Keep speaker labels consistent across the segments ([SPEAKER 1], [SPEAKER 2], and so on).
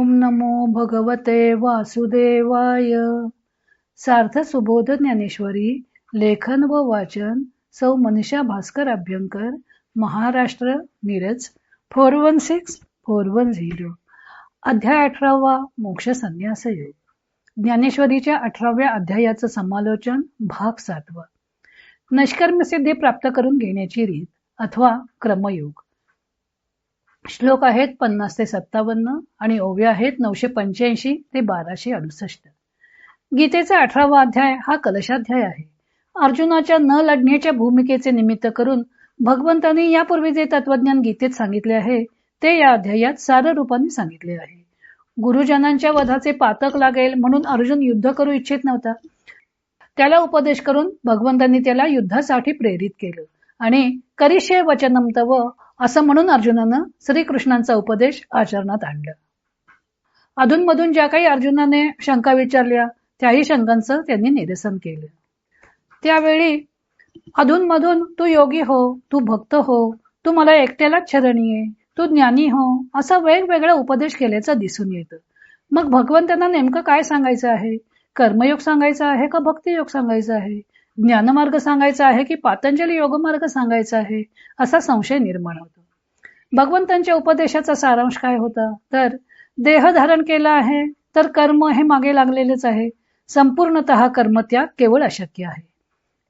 [SPEAKER 1] ओम नमो भगवते वासुदेवाय. सार्थ सुबोध ज्ञानेश्वरी लेखन व वाचन सौ Manisha Bhaskar Abhyankar Maharashtra Miraj four one six four one zero. अध्याय अठरावा मोक्ष संन्यास योग. ज्ञानेश्वरीच्या अठराव्या अध्यायाचं समालोचन भाग सातवा. नष्कर्म सिद्धी प्राप्त करून घेण्याची रीत अथवा क्रमयोग. श्लोक आहेत पन्नास ते सत्तावन्न आणि ओव्या आहेत नऊशे पंच्याऐंशी ते बाराशे अडुसष्ट. गीतेचा अठरावा अध्याय हा कलशाध्याय आहे. अर्जुनाच्या न लढण्याच्या भूमिकेचे निमित्त करून भगवंतांनी यापूर्वी जे तत्वज्ञान गीतेत सांगितले आहे ते या अध्यायात सार रूपाने सांगितले आहे. गुरुजनांच्या वधाचे पातक लागेल म्हणून अर्जुन युद्ध करू इच्छित नव्हता. त्याला उपदेश करून भगवंतांनी त्याला युद्धासाठी प्रेरित केलं. आणि करिष्य वचनम तव असं म्हणून अर्जुनानं श्रीकृष्णांचा उपदेश आचरणात आणला. अधूनमधून ज्या काही अर्जुनाने शंका विचारल्या त्याही शंकांचं त्यांनी निरसन केलं. त्यावेळी अधूनमधून तू योगी हो तू भक्त हो तू मला एकट्यालाच शरणीये तू ज्ञानी हो असा वेगवेगळा उपदेश केल्याचं दिसून येतं. मग भगवंतांना नेमकं काय सांगायचं आहे? कर्मयोग सांगायचा आहे का भक्तियोग सांगायचा आहे? ज्ञानमार्ग सांगायचा आहे की पातंजली योगमार्ग सांगायचा आहे? असा संशय निर्माण होतो. भगवंतांच्या उपदेशाचा सारांश काय होता? तर देह धारण केला आहे तर कर्म हे मागे लागलेलेच आहे. संपूर्णत कर्मत्याग केवळ अशक्य आहे.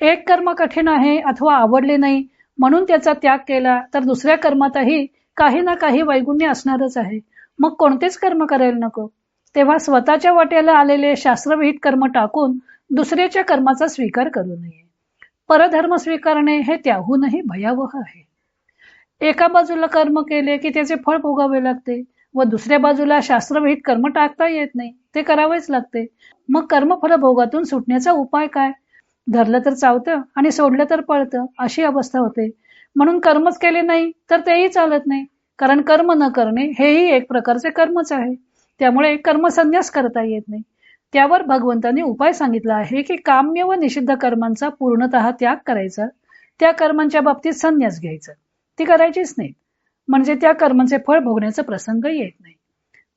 [SPEAKER 1] एक कर्म कठीण आहे अथवा आवडले नाही म्हणून त्याचा त्याग केला तर दुसऱ्या कर्मातही काही ना काही वैगुण्य असणारच आहे. मग कोणतेच कर्म करायला नको. तेव्हा स्वतःच्या वाट्याला आलेले शास्त्रविहित कर्म टाकून दुसऱ्याच्या कर्माचा स्वीकार करू नये. परधर्म स्वीकारणे हे त्याहूनही भयावह आहे. एका बाजूला कर्म केले की त्याचे फळ भोगावे लागते व दुसऱ्या बाजूला शास्त्रविहित कर्म टाकता येत नाही ते करावेच लागते. मग कर्मफल भोगातून सुटण्याचा उपाय काय? धरलं तर चावतं आणि सोडलं तर पळतं अशी अवस्था होते. म्हणून कर्मच केले नाही तर तेही चालत नाही. कारण कर्म न करणे हेही एक प्रकारचे कर्मच आहे. त्यामुळे कर्मसन्यास करता येत नाही. त्यावर भगवंतांनी उपाय सांगितला आहे की काम्य व निषिद्ध कर्मांचा पूर्णतः त्याग करायचा. त्या कर्मांच्या बाबतीत संन्यास घ्यायचा. ती करायचीच नाही. म्हणजे त्या कर्मांचे फळ भोगण्याचा प्रसंग येत नाही.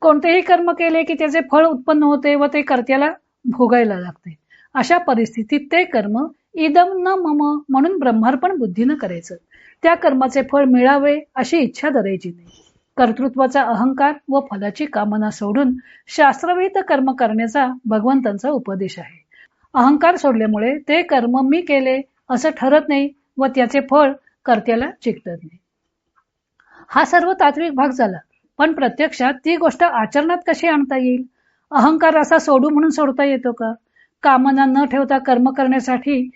[SPEAKER 1] कोणतेही कर्म केले की त्याचे फळ उत्पन्न होते व ते कर्त्याला भोगायला लागते. अशा परिस्थितीत ते कर्म इदम न मम म्हणून ब्रह्मार्पण बुद्धीनं करायचं. त्या कर्माचे फळ मिळावे अशी इच्छा धरायची नाही. कर्तृत्वाचा अहंकार व फलाची कामना सोडून शास्त्रविहित कर्म करण्याचा भगवंतांचा उपदेश आहे. अहंकार सोडल्यामुळे ते कर्म मी केले असं ठरत नाही व त्याचे फळ कर्त्याला चिकटत नाही. हा सर्व तात्विक भाग झाला पण प्रत्यक्षात ती गोष्ट आचरणात कशी आणता येईल? अहंकार असा सोडू म्हणून सोडता येतो का? कामना न ठेवता कर्म करण्यासाठी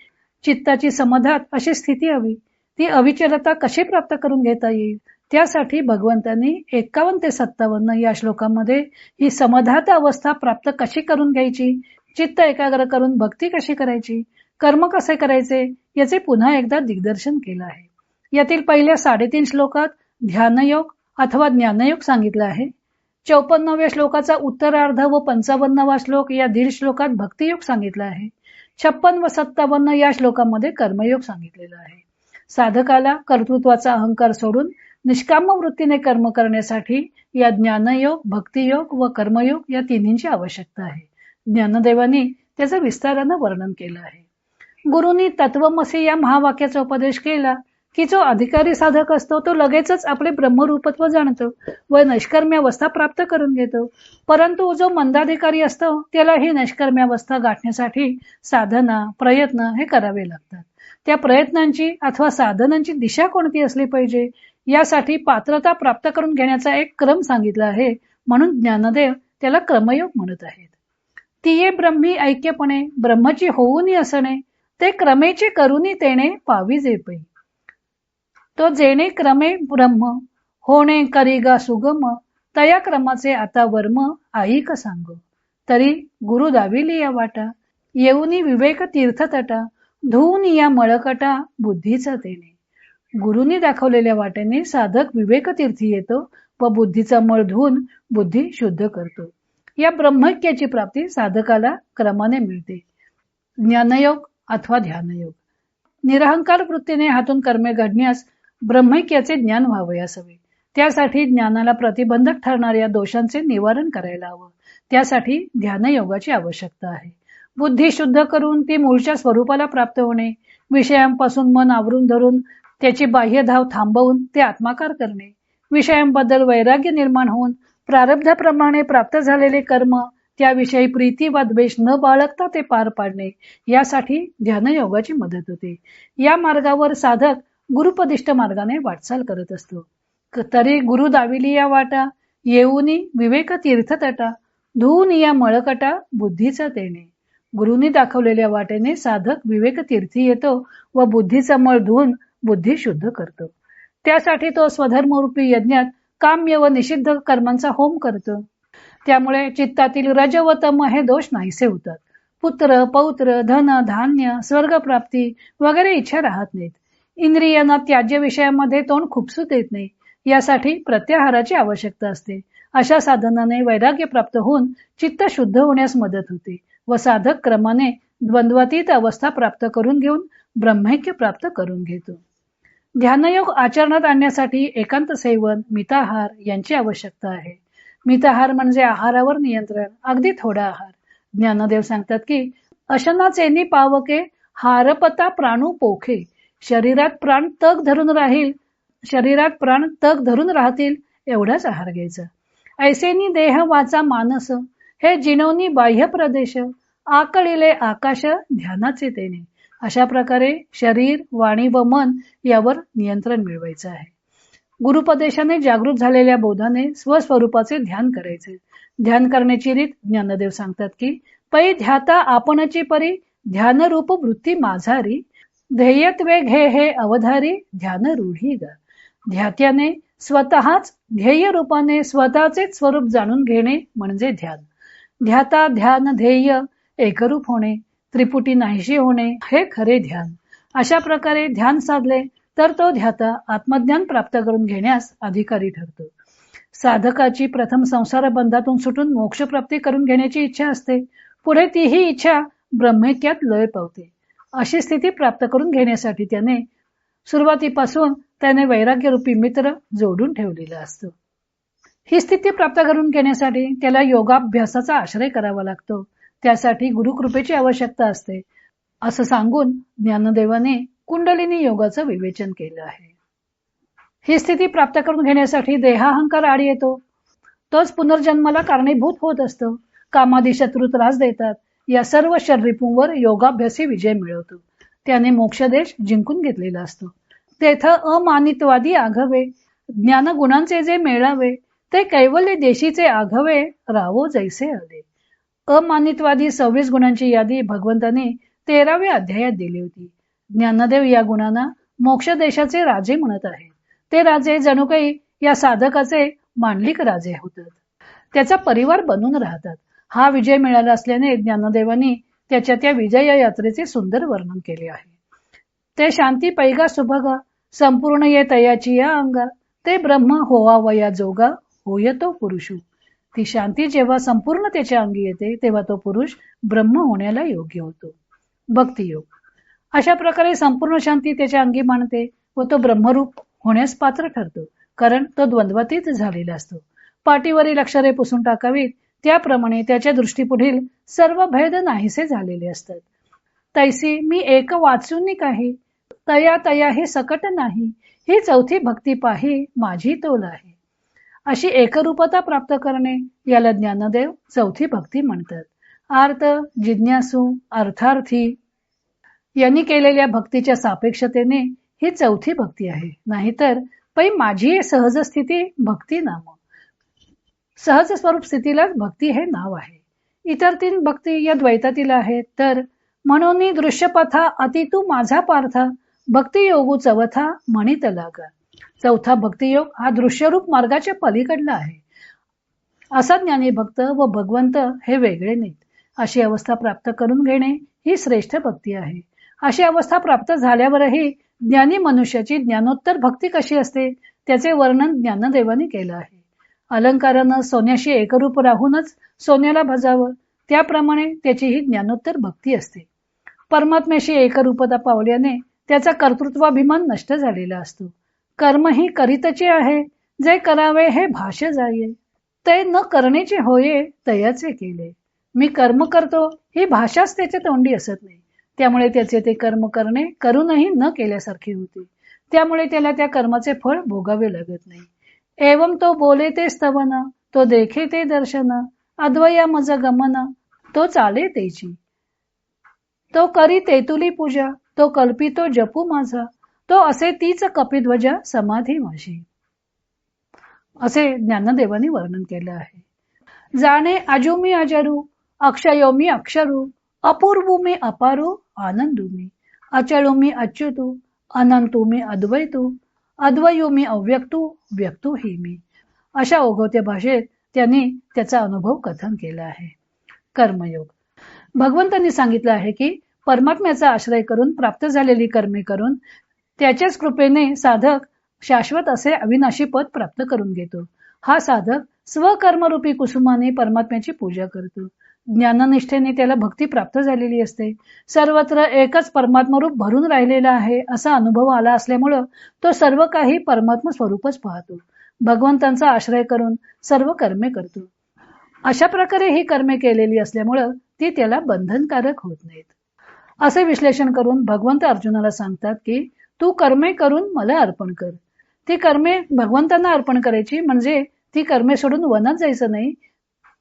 [SPEAKER 1] चित्ताची समाधात अशी स्थिती हवी ती अविचलता कशी प्राप्त करून घेता येईल? त्यासाठी भगवंतांनी एकावन्न ते सत्तावन्न या श्लोकामध्ये ही समधात अवस्था प्राप्त कशी करून घ्यायची? चित्त एकाग्र करून भक्ती कशी करायची? कर्म कसे करायचे? याचे पुन्हा एकदा दिग्दर्शन केलं आहे. यातील पहिल्या साडेतीन श्लोकात ध्यानयोग अथवा ज्ञानयोग सांगितलं आहे. चौपन्नाव्या श्लोकाचा उत्तरार्ध व पंचावन्नवा श्लोक या दीड श्लोकात भक्तियोग सांगितला आहे. छप्पन व सत्तावन्न या श्लोकामध्ये कर्मयोग सांगितलेला आहे. साधकाला कर्तृत्वाचा अहंकार सोडून निष्काम वृत्तीने कर्म करण्यासाठी या ज्ञानयोग भक्तियोग व कर्मयोग या तिन्हींची आवश्यकता आहे. ज्ञानदेवानी त्याचं विस्तारानं वर्णन केलं आहे. गुरुनी तत्वमसी या महावाक्याचा उपदेश केला. की जो अधिकारी साधक असतो तो लगेचच आपले ब्रह्मरूपत्व जाणतो व नैष्कर्म्यावस्था प्राप्त करून घेतो. परंतु जो मंदाधिकारी असतो त्याला ही नैष्कर्म्यावस्था गाठण्यासाठी साधना प्रयत्न हे करावे लागतात. त्या प्रयत्नांची अथवा साधनांची दिशा कोणती असली पाहिजे यासाठी पात्रता प्राप्त करून घेण्याचा एक क्रम सांगितला आहे म्हणून ज्ञानदेव त्याला क्रमयोग म्हणत आहेत. तिये ब्रह्मी ऐक्यपणे ब्रह्मची होऊनी असणे ते क्रमेचे करुनी तेने पावी जे पै. तो जेणे क्रमे ब्रह्म होणे करिगा सुगम तया क्रमाचे आता वर्म ऐक सांग. तरी गुरु दाविली या वाटा येऊनी विवेक तीर्थतटा धुवून या मळकटा बुद्धीचा तेने. गुरुनी दाखवलेल्या वाटेने साधक विवेक तीर्थी येतो व बुद्धीचा मळ धुवून बुद्धी शुद्ध करतो. या ब्रह्मक्याची प्राप्ती साधकाला क्रमाने मिळते. ज्ञानयोग अथवा ध्यानयोग. निरहंकार वृत्तीने हातून कर्मे घडण्यास ब्रह्मैक्याचे ज्ञान व्हावे असावे त्यासाठी ज्ञानाला प्रतिबंधक ठरणाऱ्या दोषांचे निवारण करायला हवं. त्यासाठी ध्यानयोगाची आवश्यकता आहे. बुद्धी शुद्ध करून ती मूळच्या स्वरूपाला प्राप्त होणे विषयांपासून मन आवरून धरून त्याची बाह्य धाव थांबवून ते आत्माकार करणे विषयांबद्दल वैराग्य निर्माण होऊन प्रारब्धाप्रमाणे प्राप्त झालेले कर्म त्याविषयी प्रीती वा द्वेष न बाळगता ते पार पाडणे यासाठी ध्यानयोगाची मदत होते. या मार्गावर साधक गुरुपदिष्ट मार्गाने वाटचाल करत असतो. तरी गुरु दाविली या वाटा येऊनी विवेक तीर्थ तटा धुवून या मळकटा बुद्धीचा तेने गुरुनी दाखवलेल्या वाटेने साधक विवेक तीर्थी येतो व बुद्धीचा मळ धुवून बुद्धी शुद्ध करतो. त्यासाठी तो स्वधर्मरूपी यज्ञात काम्य व निषिद्ध कर्मांचा होम करतो. त्यामुळे चित्तातील रज व तम हे दोष नाहीसे होतात. पुत्र पौत्र धन धान्य स्वर्गप्राप्ती वगैरे इच्छा राहत नाहीत. इंद्रियांना त्याज्य विषयामध्ये तोंड खुपसूत येत नाही. यासाठी प्रत्याहाराची आवश्यकता असते. अशा साधनाने वैराग्य प्राप्त होऊन चित्त शुद्ध होण्यास मदत होते व साधक क्रमाने द्वंद्वातीत अवस्था प्राप्त करून घेऊन ब्रह्मैक्य प्राप्त करून घेतो. ध्यानयोग आचरणात आणण्यासाठी एकांत सेवन मिताहार यांची आवश्यकता आहे. मिताहार म्हणजे आहारावर नियंत्रण अगदी थोडा आहार. ज्ञानदेव सांगतात की अशनाचे पावके हारपता प्राणू पोखे शरीरात प्राण तग धरून राहील शरीरात प्राण तग धरून राहतील एवढाच आहार घ्यायचा. ऐसेनी देह वाचा मानस हे जिनवनी बाह्य प्रदेश आकळिले आकाश ध्यानाचे तेने. अशा प्रकारे शरीर वाणी व मन यावर नियंत्रण मिळवायचं आहे. गुरुपदेशाने जागृत झालेल्या बोधाने स्वस्वरूपाचे ध्यान करायचे. ध्यान करण्याची रीत ज्ञानदेव सांगतात की पै ध्याता आपणची परी ध्यानरूप वृत्ती माझारी ध्येयत्वे घे हे अवधारी ध्यान रूढी ग ध्यात्याने स्वतःच ध्येय रूपाने स्वतःचे स्वरूप जाणून घेणे म्हणजे ध्यान. ध्याता ध्यान ध्येय एकरूप होणे त्रिपुटी नाहीशी होणे हे खरे ध्यान. अशा प्रकारे ध्यान साधले तर तो ध्याता आत्मज्ञान प्राप्त करून घेण्यास अधिकारी ठरतो. साधकाची प्रथम संसार बंधातून सुटून मोक्ष प्राप्ती करून घेण्याची इच्छा असते. पुढे तीही इच्छा ब्रह्मेक्यात लय पावते. अशी स्थिती प्राप्त करून घेण्यासाठी त्याने सुरुवातीपासून त्याने वैराग्य रूपी मित्र जोडून ठेवलेला असतो. ही स्थिती प्राप्त करून घेण्यासाठी त्याला योगाभ्यासाचा आश्रय करावा लागतो. त्यासाठी गुरुकृपेची आवश्यकता असते असं सांगून ज्ञानदेवाने कुंडलिनी योगाचं विवेचन केलं आहे. ही स्थिती प्राप्त करून घेण्यासाठी देहाहंकार आड येतो. तोच पुनर्जन्माला कारणीभूत होत असतो. कामादी शत्रू त्रास देतात. या सर्व शरीपूंवर योगाभ्यासी विजय मिळवतो. त्याने मोक्षदेश जिंकून घेतलेला असतो. तेथ अमानितवादी आघवे ज्ञान गुणांचे जे मेळावे ते कैवल्य देशीचे आघवे रावो जैसे आले. अमानितवादी सव्वीस गुणांची यादी भगवंताने तेराव्या अध्यायात दिली होती. ज्ञानदेव या गुणांना मोक्ष देशाचे राजे म्हणत आहे. ते राजे जणू काही या साधकाचे मांडलिक राजे होतात. त्याचा परिवार बनून राहतात. हा विजय मिळाला असल्याने ज्ञानदेवांनी त्याच्या त्या विजय यात्रेचे सुंदर वर्णन केले आहे. ते शांती पैगा सुभगा संपूर्ण ये तयाची या अंगा ते ब्रह्म होवा वया जोगा होय तो पुरुषू. ती शांती जेव्हा संपूर्ण त्याच्या अंगी येते तेव्हा तो पुरुष ब्रह्म होण्याला योग्य होतो. भक्तियोग अशा प्रकारे संपूर्ण शांती त्याच्या अंगी मानते व तो ब्रह्मरूप होण्यास पात्र ठरतो कारण तो द्वंद्वातीत झालेला असतो. पाठीवरील अक्षरे पुसून टाकावीत त्याप्रमाणे त्याच्या दृष्टीपुढील सर्व भेद नाहीसे झालेले असतात. तैसी मी एक वाचून काही. तया तया हे सकट नाही. ही चौथी भक्ती पाही माझी तोल आहे. अशी एकरूपता प्राप्त करणे याला ज्ञानदेव चौथी भक्ती म्हणतात. आर्त जिज्ञासू अर्थार्थी यांनी केलेल्या भक्तीच्या सापेक्षतेने ही चौथी भक्ती आहे. नाहीतर पै माझी सहज स्थिती भक्ती नाम सहज स्वरूप स्थितीलाच भक्ती हे नाव आहे. इतर तीन भक्ती या द्वैतातील आहेत. तर म्हणून दृश्यपथा अतितू माझा पार्थ भक्तियोगू चौथा म्हणित लागा. चौथा भक्तियोग हा दृश्यरूप मार्गाच्या पलीकडला आहे. असा ज्ञानी भक्त व भगवंत हे वेगळे नाहीत. अशी अवस्था प्राप्त करून घेणे ही श्रेष्ठ भक्ती आहे. अशी अवस्था प्राप्त झाल्यावरही ज्ञानी मनुष्याची ज्ञानोत्तर भक्ती कशी असते त्याचे वर्णन ज्ञानदेवाने केलं आहे. अलंकारानं सोन्याशी एकरूप राहूनच सोन्याला भजावं. त्याप्रमाणे त्याची ही ज्ञानोत्तर भक्ती असते. परमात्म्याशी एकरूपता पावल्याने त्याचा कर्तृत्वाभिमान नष्ट झालेला असतो. कर्म ही करीतचे आहे. जे करावे हे भाष्य जाये. ते न करण्याचे होये तयाचे केले. मी कर्म करतो ही भाषाच त्याच्या तोंडी असत नाही. त्यामुळे त्याचे ते कर्म करणे करूनही न केल्यासारखे होते. त्यामुळे त्याला त्या कर्माचे फळ भोगावे लागत नाही. एवम तो बोले ते स्तवन तो देखे ते दर्शन अद्वया मज गमन तो चाले तेची. तो करी तेतुली पूजा तो कल्पितो जपू माझा तो असे तीच कपिध्वजा समाधी माझी. असे ज्ञानदेवानी वर्णन केलं आहे. जाणे अजुमी अजरू अक्षयोमी अक्षरू अपूर्वू मी अपारू आनंदू मी अचळू मी अच्युतू अनंतू मी अद्वैतू अद्वयो मी अव्यक्तू व्यक्तू ही मी अशा ओघवत्या भाषेत त्यांनी त्याचा अनुभव कथन केला आहे. कर्मयोग. भगवंतांनी सांगितलं आहे की परमात्म्याचा आश्रय करून प्राप्त झालेली कर्मे करून त्याच्याच कृपेने साधक शाश्वत असे अविनाशी पद प्राप्त करून घेतो. हा साधक स्वकर्मरूपी कुसुमाने परमात्म्याची पूजा करतो. ज्ञाननिष्ठेने त्याला भक्ती प्राप्त झालेली असते. सर्वत्र एकच परमात्मरूप भरून राहिलेला आहे असा अनुभव आला असल्यामुळं तो सर्व काही परमात्म स्वरूपच पाहतो. भगवंतांचा आश्रय करून सर्व कर्मे करतो. अशा प्रकारे ही कर्मे केलेली असल्यामुळं ती त्याला बंधनकारक होत नाहीत. असे विश्लेषण करून भगवंत अर्जुनाला सांगतात की तू कर्मे करून मला अर्पण कर. ती कर्मे भगवंतांना अर्पण करायची म्हणजे ती कर्मे सोडून वनात जायचं नाही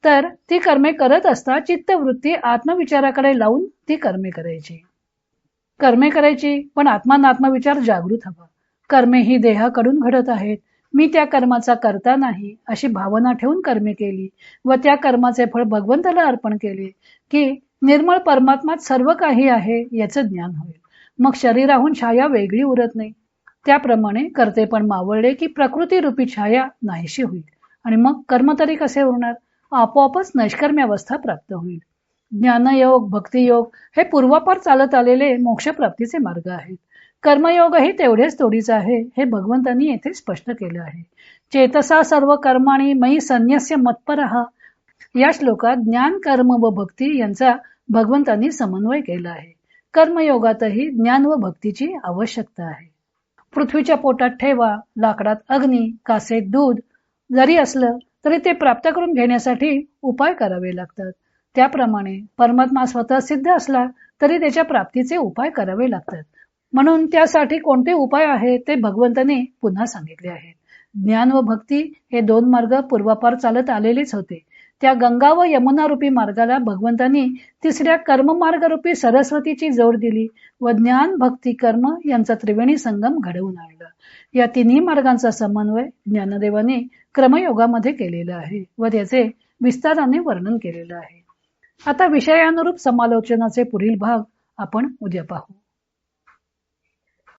[SPEAKER 1] तर ती कर्मे करत असता चित्तवृत्ती आत्मविचाराकडे लावून ती कर्मे करायची. कर्मे करायची पण आत्मानात्मविचार जागृत हवा. कर्मे ही देहाकडून घडत आहेत. मी त्या कर्माचा करता नाही अशी भावना ठेवून कर्मे केली व त्या कर्माचे फळ भगवंताला अर्पण केले की निर्मळ परमात्मात सर्व काही आहे याचं ज्ञान होईल. मग शरीराहून छाया वेगळी उरत नाही. त्याप्रमाणे करते पण मावळले की प्रकृती रूपी छाया नाहीशी होईल. आणि मग कर्म तरी कसे उरणार? आपोआपच नैष्कर्म्य अवस्था प्राप्त होईल. ज्ञानयोग भक्तियोग हे पूर्वापार चालत आलेले मोक्षप्राप्तीचे मार्ग आहेत. कर्मयोगही तेवढेच तोडीच आहे हे भगवंतांनी येथे स्पष्ट केलं आहे. चेतसा सर्व कर्माणी मयी संन्यस्य मत्परहा या श्लोकात ज्ञान कर्म व भक्ती यांचा भगवंतांनी समन्वय केला आहे. कर्मयोगातही ज्ञान व भक्तीची आवश्यकता आहे. पृथ्वीच्या पोटात ठेवा लाकडात अग्नी कासेत दूध जरी असलं तरी ते प्राप्त करून घेण्यासाठी उपाय करावे लागतात. त्याप्रमाणे परमात्मा स्वतः सिद्ध असला तरी त्याच्या प्राप्तीचे उपाय करावे लागतात. म्हणून त्यासाठी कोणते उपाय आहेत ते भगवंताने पुन्हा सांगितले आहेत ज्ञान व भक्ती हे दोन मार्ग पूर्वापार चालत आलेलेच होते. त्या गंगा व यमुना रूपी मार्गाला भगवंतांनी तिसऱ्या कर्ममार्ग रूपी सरस्वतीची जोड दिली व ज्ञान भक्ती कर्म यांचा त्रिवेणी संगम घडवून आणला. या तिन्ही मार्गांचा समन्वय ज्ञानदेवाने क्रमयोगामध्ये केलेला आहे व त्याचे विस्ताराने वर्णन केलेलं आहे. आता विषयानुरूप समालोचनाचे पुढील भाग आपण उद्या पाहू.